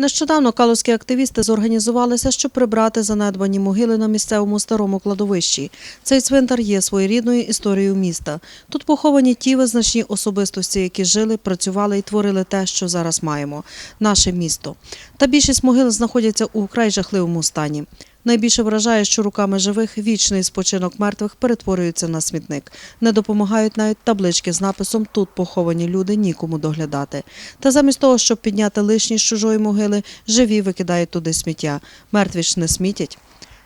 Нещодавно калузькі активісти зорганізувалися, щоб прибрати занедбані могили на місцевому старому кладовищі. Цей цвинтар є своєрідною історією міста. Тут поховані ті визначні особистості, які жили, працювали і творили те, що зараз маємо наше місто. Та більшість могил знаходяться у вкрай жахливому стані. Найбільше вражає, що руками живих вічний спочинок мертвих перетворюється на смітник. Не допомагають навіть таблички з написом Тут поховані люди, нікому доглядати. Та замість того, щоб підняти лишні з чужої могили, живі викидають туди сміття. Мертві ж не смітять.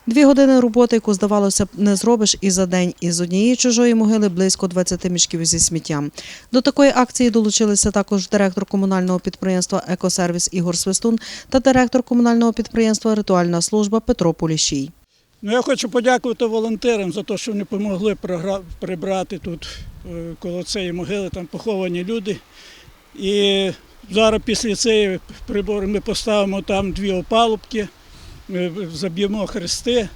Дві години роботи, яку, здавалося б, не зробиш і за день, і з однієї чужої могили близько 20 мішків зі сміттям. До такої акції долучилися також директор комунального підприємства Екосервіс Ігор Свистун та директор комунального підприємства Ритуальна служба Петро Поліщій. Ну, я хочу подякувати волонтерам за те, що вони допомогли прибрати тут е, коло цієї могили, там поховані люди. І зараз після цієї прибору ми поставимо там дві опалубки, заб'ємо хрести,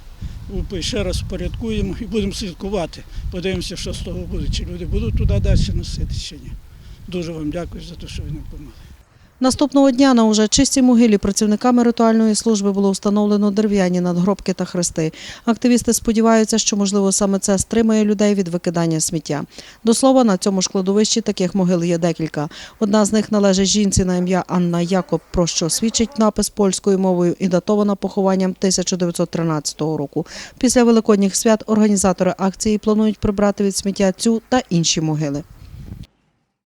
ще раз впорядкуємо і будемо слідкувати. Подивимося, що з того буде, чи люди будуть туди далі носити, чи ні. Дуже вам дякую за те, що ви нам допомогли. Наступного дня на уже чистій могилі працівниками ритуальної служби було встановлено дерев'яні надгробки та хрести. Активісти сподіваються, що можливо саме це стримає людей від викидання сміття. До слова, на цьому ж кладовищі таких могил є декілька. Одна з них належить жінці на ім'я Анна Якоб, про що свідчить напис польською мовою і датована похованням 1913 року. Після великодніх свят організатори акції планують прибрати від сміття цю та інші могили.